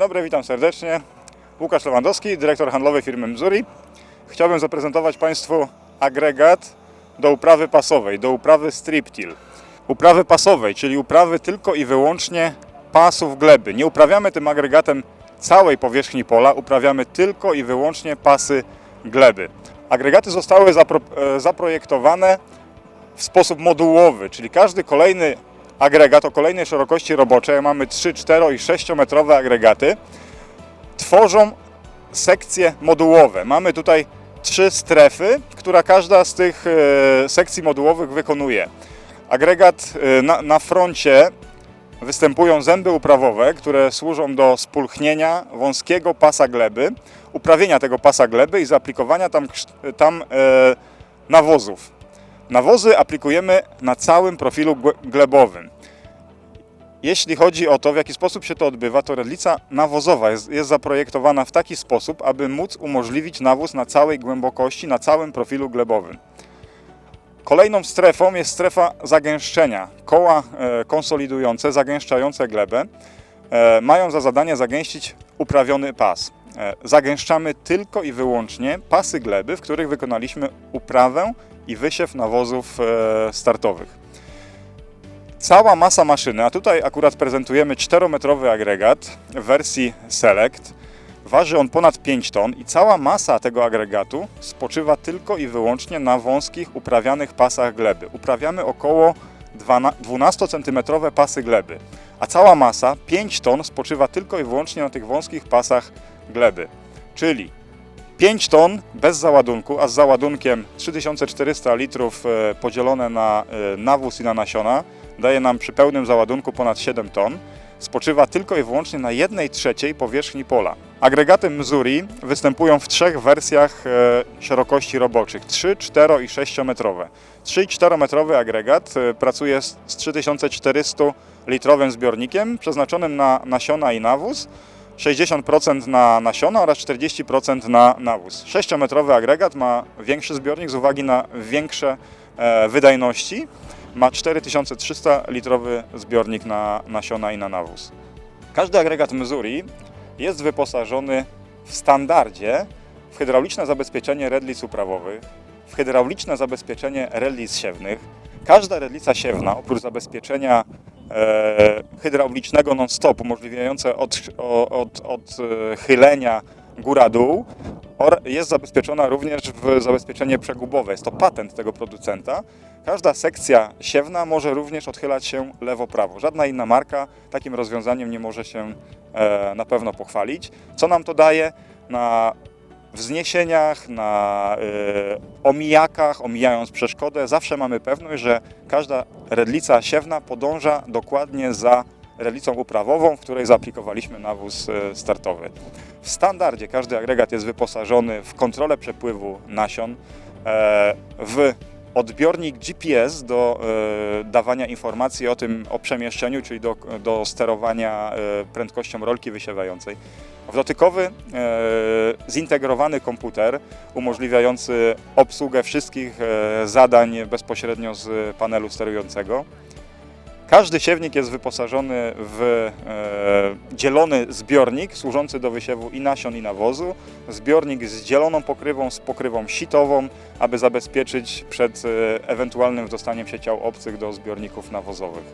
dobry, witam serdecznie. Łukasz Lewandowski, dyrektor handlowy firmy Mzuri. Chciałbym zaprezentować Państwu agregat do uprawy pasowej, do uprawy strip till. Uprawy pasowej, czyli uprawy tylko i wyłącznie pasów gleby. Nie uprawiamy tym agregatem całej powierzchni pola, uprawiamy tylko i wyłącznie pasy gleby. Agregaty zostały zapro- e, zaprojektowane w sposób modułowy, czyli każdy kolejny agregat o kolejnej szerokości roboczej, mamy 3, 4 i 6 metrowe agregaty, tworzą sekcje modułowe. Mamy tutaj trzy strefy, która każda z tych e, sekcji modułowych wykonuje. Agregat e, na, na froncie występują zęby uprawowe, które służą do spulchnienia wąskiego pasa gleby, uprawienia tego pasa gleby i zaaplikowania tam, tam e, nawozów. Nawozy aplikujemy na całym profilu glebowym. Jeśli chodzi o to, w jaki sposób się to odbywa, to redlica nawozowa jest, jest zaprojektowana w taki sposób, aby móc umożliwić nawóz na całej głębokości, na całym profilu glebowym. Kolejną strefą jest strefa zagęszczenia. Koła e, konsolidujące, zagęszczające glebę e, mają za zadanie zagęścić uprawiony pas. E, zagęszczamy tylko i wyłącznie pasy gleby, w których wykonaliśmy uprawę i wysiew nawozów e, startowych. Cała masa maszyny, a tutaj akurat prezentujemy 4-metrowy agregat w wersji Select. Waży on ponad 5 ton i cała masa tego agregatu spoczywa tylko i wyłącznie na wąskich, uprawianych pasach gleby. Uprawiamy około 12 cm pasy gleby, a cała masa 5 ton spoczywa tylko i wyłącznie na tych wąskich pasach gleby. Czyli 5 ton bez załadunku, a z załadunkiem 3400 litrów e, podzielone na e, nawóz i na nasiona daje nam przy pełnym załadunku ponad 7 ton. Spoczywa tylko i wyłącznie na 1 trzeciej powierzchni pola. Agregaty Mzuri występują w trzech wersjach e, szerokości roboczych 3, 4 i 6 metrowe. 3 i 4 metrowy agregat pracuje z 3400 litrowym zbiornikiem przeznaczonym na nasiona i nawóz. 60% na nasiona oraz 40% na nawóz. 6-metrowy agregat ma większy zbiornik z uwagi na większe e, wydajności. Ma 4300 litrowy zbiornik na nasiona i na nawóz. Każdy agregat Missouri jest wyposażony w standardzie w hydrauliczne zabezpieczenie redlic uprawowych, w hydrauliczne zabezpieczenie redlic siewnych. Każda redlica siewna, oprócz zabezpieczenia hydraulicznego non-stop, umożliwiające od, od, odchylenia góra-dół, or- jest zabezpieczona również w zabezpieczenie przegubowe. Jest to patent tego producenta. Każda sekcja siewna może również odchylać się lewo-prawo. Żadna inna marka takim rozwiązaniem nie może się e, na pewno pochwalić. Co nam to daje? Na wzniesieniach, na y, omijakach, omijając przeszkodę, zawsze mamy pewność, że każda redlica siewna podąża dokładnie za redlicą uprawową, w której zaaplikowaliśmy nawóz y, startowy. W standardzie każdy agregat jest wyposażony w kontrolę przepływu nasion, e, w odbiornik GPS do e, dawania informacji o tym, o przemieszczeniu, czyli do, do sterowania e, prędkością rolki wysiewającej. W dotykowy e, zintegrowany komputer umożliwiający obsługę wszystkich e, zadań bezpośrednio z panelu sterującego. Każdy siewnik jest wyposażony w e, dzielony zbiornik służący do wysiewu i nasion i nawozu. Zbiornik z dzieloną pokrywą, z pokrywą sitową, aby zabezpieczyć przed e, ewentualnym dostaniem się ciał obcych do zbiorników nawozowych.